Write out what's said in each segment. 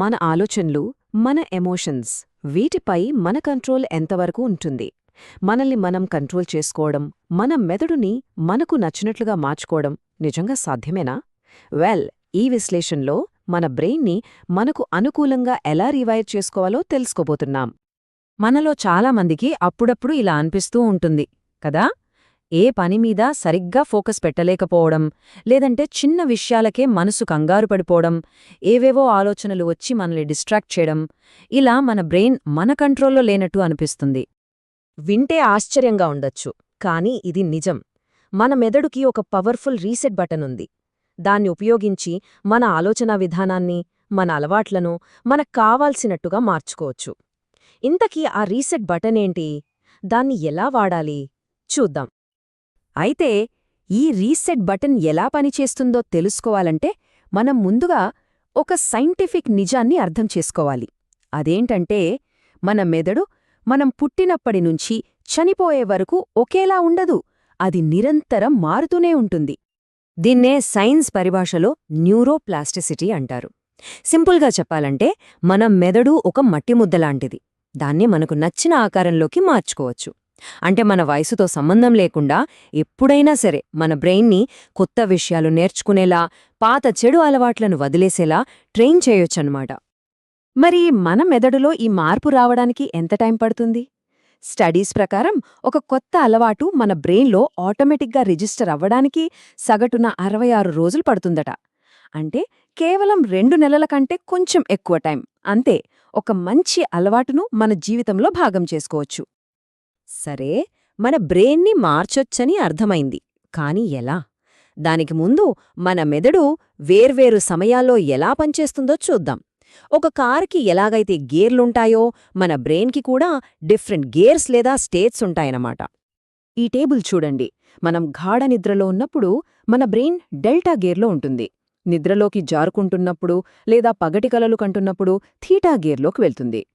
మన ఆలోచనలు మన ఎమోషన్స్ వీటిపై మన కంట్రోల్ ఎంతవరకు ఉంటుంది? మనల్ని మనం కంట్రోల్ చేసుకోవడం మన మెదడుని మనకు నచ్చినట్లుగా మార్చుకోవడం నిజంగా సాధ్యమేనా? వెల్ ఈ విశ్లేషణలో మన బ్రెయిన్ని మనకు అనుకూలంగా ఎలా రివైర్ చేసుకోవాలో తెలుసుకోబోతున్నాం. మనలో చాలామందికి అప్పుడప్పుడు ఇలా అనిపిస్తూ ఉంటుంది కదా? ఏ పని మీద సరిగ్గా ఫోకస్ పెట్టలేకపోవడం లేదంటే చిన్న విషయాలకే మనసు కంగారు పడిపోవడం ఏవేవో ఆలోచనలు వచ్చి మనల్ని డిస్ట్రాక్ట్ చేయడం ఇలా మన బ్రెయిన్ మన కంట్రోల్లో లేనట్టు అనిపిస్తుంది. వింటే ఆశ్చర్యంగా ఉండొచ్చు కానీ ఇది నిజం. మన మెదడుకి ఒక పవర్ఫుల్ రీసెట్ బటన్ ఉంది. దాన్ని ఉపయోగించి మన ఆలోచనా విధానాన్ని మన అలవాట్లను మనకు కావాల్సినట్టుగా మార్చుకోవచ్చు. ఇంతకీ ఆ రీసెట్ బటన్ ఏంటి? దాన్ని ఎలా వాడాలి? చూద్దాం. అయితే ఈ రీసెట్ బటన్ ఎలా పనిచేస్తుందో తెలుసుకోవాలంటే మనం ముందుగా ఒక సైంటిఫిక్ నిజాన్ని అర్థం చేసుకోవాలి. అదేంటంటే మన మెదడు మనం పుట్టినప్పటి నుంచి చనిపోయే వరకు ఒకేలా ఉండదు అది నిరంతరం మారుతూనే ఉంటుంది. దీన్నే సైన్స్ పరిభాషలో న్యూరోప్లాస్టిసిటీ అంటారు. సింపుల్గా చెప్పాలంటే మన మెదడు ఒక మట్టిముద్దలాంటిది దాన్ని మనకు నచ్చిన ఆకారంలోకి మార్చుకోవచ్చు. అంటే మన వయసుతో సంబంధం లేకుండా ఎప్పుడైనా సరే మన బ్రెయిన్ని కొత్త విషయాలు నేర్చుకునేలా పాత చెడు అలవాట్లను వదిలేసేలా ట్రైన్ చేయొచ్చన్నమాట. మరి మన మెదడులో ఈ మార్పు రావడానికి ఎంత టైం పడుతుంది? స్టడీస్ ప్రకారం ఒక కొత్త అలవాటు మన బ్రెయిన్లో ఆటోమేటిక్గా రిజిస్టర్ అవ్వడానికి సగటున అరవై ఆరు రోజులు పడుతుందట. అంటే కేవలం రెండు నెలల కంటే కొంచెం ఎక్కువ టైం. అంతే ఒక మంచి అలవాటును మన జీవితంలో భాగం చేసుకోవచ్చు. సరే మన బ్రెయిన్ని మార్చొచ్చని అర్థమైంది. కాని ఎలా? దానికి ముందు మన మెదడు వేర్వేరు సమయాల్లో ఎలా పనిచేస్తుందో చూద్దాం. ఒక కారుకి ఎలాగైతే గేర్లుంటాయో మన బ్రెయిన్కి కూడా డిఫరెంట్ గేర్స్ లేదా స్టేట్స్ ఉంటాయన్నమాట. ఈ టేబుల్ చూడండి. మనం గాఢ నిద్రలో ఉన్నప్పుడు మన బ్రెయిన్ డెల్టా గేర్లో ఉంటుంది. నిద్రలోకి జారుకుంటున్నప్పుడు లేదా పగటి కలలు కంటున్నప్పుడు థీటా గేర్లోకి వెళ్తుంది.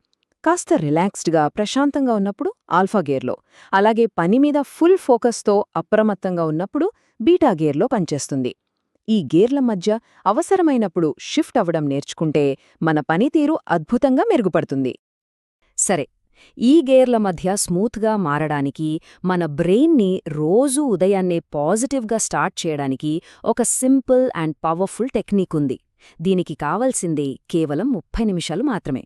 కాస్త రిలాక్స్డ్గా ప్రశాంతంగా ఉన్నప్పుడు ఆల్ఫా గేర్లో. అలాగే పని మీద ఫుల్ ఫోకస్తో అప్రమత్తంగా ఉన్నప్పుడు బీటా గేర్లో పనిచేస్తుంది. ఈ గేర్ల మధ్య అవసరమైనప్పుడు షిఫ్ట్ అవ్వడం నేర్చుకుంటే మన పనితీరు అద్భుతంగా మెరుగుపడుతుంది. సరే ఈ గేర్ల మధ్య స్మూత్గా మారడానికి మన బ్రెయిన్ని రోజూ ఉదయాన్నే పాజిటివ్గా స్టార్ట్ చేయడానికి ఒక సింపుల్ అండ్ పవర్ఫుల్ టెక్నిక్ ఉంది. దీనికి కావలసింది కేవలం ముప్పై నిమిషాలు మాత్రమే.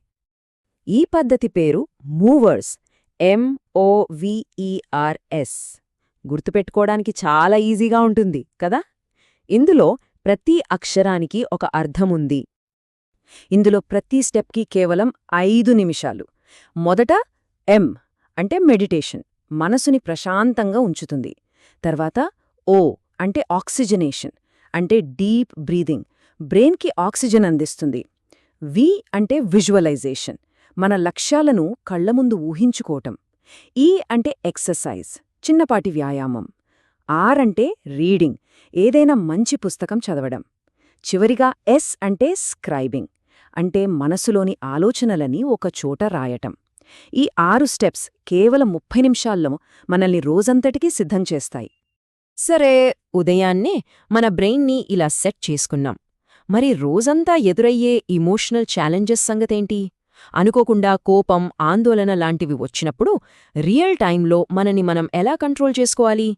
ఈ పద్ధతి పేరు మూవర్స్ ఎంఓవిఈఆర్ఎస్ గుర్తుపెట్టుకోవడానికి చాలా ఈజీగా ఉంటుంది కదా? ఇందులో ప్రతి అక్షరానికి ఒక అర్థముంది. ఇందులో ప్రతి స్టెప్కి కేవలం ఐదు నిమిషాలు. మొదట ఎం అంటే మెడిటేషన్ మనసుని ప్రశాంతంగా ఉంచుతుంది. తర్వాత ఓ అంటే ఆక్సిజనేషన్ అంటే డీప్ బ్రీదింగ్ బ్రెయిన్కి ఆక్సిజన్ అందిస్తుంది. వి అంటే విజువలైజేషన్ మన లక్ష్యాలను కళ్ళముందు ఊహించుకోవటం. ఈ అంటే ఎక్సర్సైజ్ చిన్నపాటి వ్యాయామం. ఆర్ అంటే రీడింగ్ ఏదైనా మంచి పుస్తకం చదవడం. చివరిగా ఎస్ అంటే స్క్రైబింగ్ అంటే మనసులోని ఆలోచనలని ఒక చోట రాయటం. ఈ ఆరు స్టెప్స్ కేవలం ముప్పై నిమిషాల్లో మనల్ని రోజంతటికీ సిద్ధం చేస్తాయి. సరే ఉదయాన్నే మన బ్రెయిన్ని ఇలా సెట్ చేసుకున్నాం. మరి రోజంతా ఎదురయ్యే ఇమోషనల్ ఛాలెంజెస్ సంగతేంటి? అనుకోకుండా కోపం ఆందోళన లాంటివి వచ్చినప్పుడు రియల్ టైంలో మనని మనం ఎలా కంట్రోల్ చేసుకోవాలి?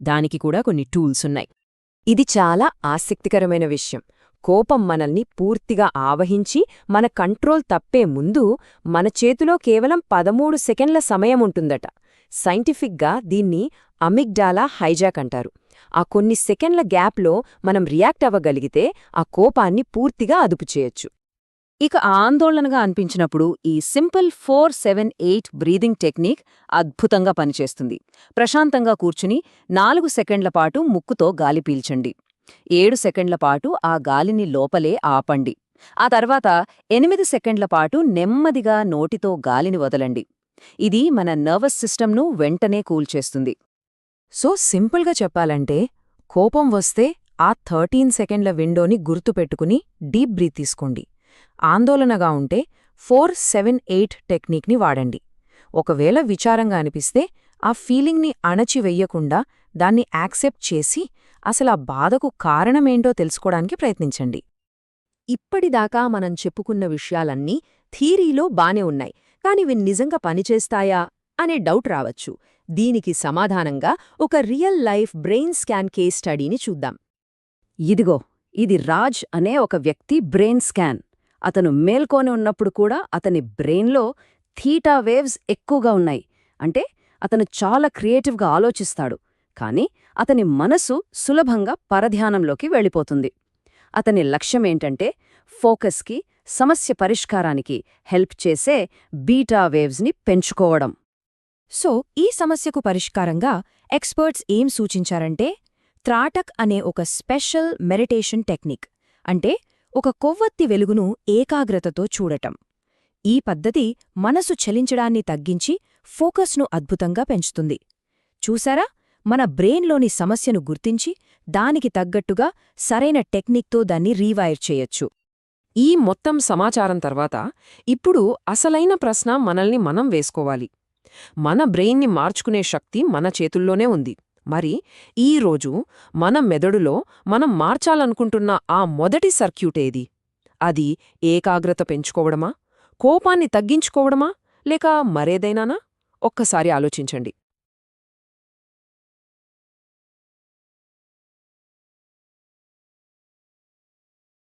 దానికి కూడా కొన్ని టూల్స్ ఉన్నాయి. ఇది చాలా ఆసక్తికరమైన విషయం. కోపం మనల్ని పూర్తిగా ఆవహించి మన కంట్రోల్ తప్పే ముందు మన చేతిలో కేవలం పదమూడు సెకండ్ల సమయం ఉంటుందట. సైంటిఫిక్గా దీన్ని అమిగ్డాలా హైజాక్ అంటారు. ఆ కొన్ని సెకండ్ల గ్యాప్లో మనం రియాక్ట్ అవ్వగలిగితే ఆ కోపాన్ని పూర్తిగా అదుపు చేయొచ్చు. ఇక ఆందోళనగా అనిపించినప్పుడు ఈ simple four seven eight breathing technique అద్భుతంగా పనిచేస్తుంది. ప్రశాంతంగా కూర్చుని నాలుగు సెకండ్ల పాటు ముక్కుతో గాలి పీల్చండి. ఏడు సెకండ్ల పాటు ఆ గాలిని లోపలే ఆపండి. ఆ తర్వాత ఎనిమిది సెకండ్ల పాటు నెమ్మదిగా నోటితో గాలిని వదలండి. ఇది మన నర్వస్ సిస్టమ్ను వెంటనే కూల్చేస్తుంది సో సింపుల్గా చెప్పాలంటే కోపం వస్తే ఆ థర్టీన్ సెకండ్ల విండోని గుర్తుపెట్టుకుని డీప్ బ్రీత్ తీసుకోండి. ఆందోళనగా ఉంటే ఫోర్ సెవెన్ ఎయిట్ టెక్నిక్ని వాడండి. ఒకవేళ విచారంగా అనిపిస్తే ఆ ఫీలింగ్ని అణచివెయ్యకుండా దాన్ని యాక్సెప్ట్ చేసి అసలు ఆ బాధకు కారణమేంటో తెలుసుకోవడానికి ప్రయత్నించండి. ఇప్పటిదాకా మనం చెప్పుకున్న విషయాలన్నీ థీరీలో బానే ఉన్నాయి. కానివి నిజంగా పనిచేస్తాయా అనే డౌట్ రావచ్చు. దీనికి సమాధానంగా ఒక real life brain scan case స్టడీని చూద్దాం. ఇదిగో ఇది రాజ్ అనే ఒక వ్యక్తి బ్రెయిన్ స్కాన్. అతను మేల్కొని ఉన్నప్పుడు కూడా అతని బ్రెయిన్లో థీటా వేవ్స్ ఎక్కువగా ఉన్నాయి. అంటే అతను చాలా క్రియేటివ్గా ఆలోచిస్తాడు. కానీ అతని మనసు సులభంగా పరధ్యానంలోకి వెళ్ళిపోతుంది. అతని లక్ష్యమేంటంటే ఫోకస్కి సమస్య పరిష్కారానికి హెల్ప్ చేసే బీటా వేవ్స్ని పెంచుకోవడం. సో ఈ సమస్యకు పరిష్కారంగా ఎక్స్పర్ట్స్ ఏం సూచించారంటే త్రాటక్ అనే ఒక స్పెషల్ మెడిటేషన్ టెక్నిక్. అంటే ఒక కొవ్వొత్తి వెలుగును ఏకాగ్రతతో చూడటం. ఈ పద్ధతి మనసు చలించడాన్ని తగ్గించి ఫోకస్ను అద్భుతంగా పెంచుతుంది. చూసారా? మన బ్రెయిన్లోని సమస్యను గుర్తించి దానికి తగ్గట్టుగా సరైన టెక్నిక్తో దాన్ని రీవైర్ చేయొచ్చు. ఈ మొత్తం సమాచారం తర్వాత ఇప్పుడు అసలైన ప్రశ్న మనల్ని మనం వేసుకోవాలి. మన బ్రెయిన్ని మార్చుకునే శక్తి మన చేతుల్లోనే ఉంది. మరి ఈ రోజు మన మెదడులో మనం మార్చాలనుకుంటున్న ఆ మొదటి సర్క్యూట్ ఏది? అది ఏకాగ్రత పెంచుకోవడమా? కోపాన్ని తగ్గించుకోవడమా? లేక మరేదైనానా? ఒక్కసారి ఆలోచించండి.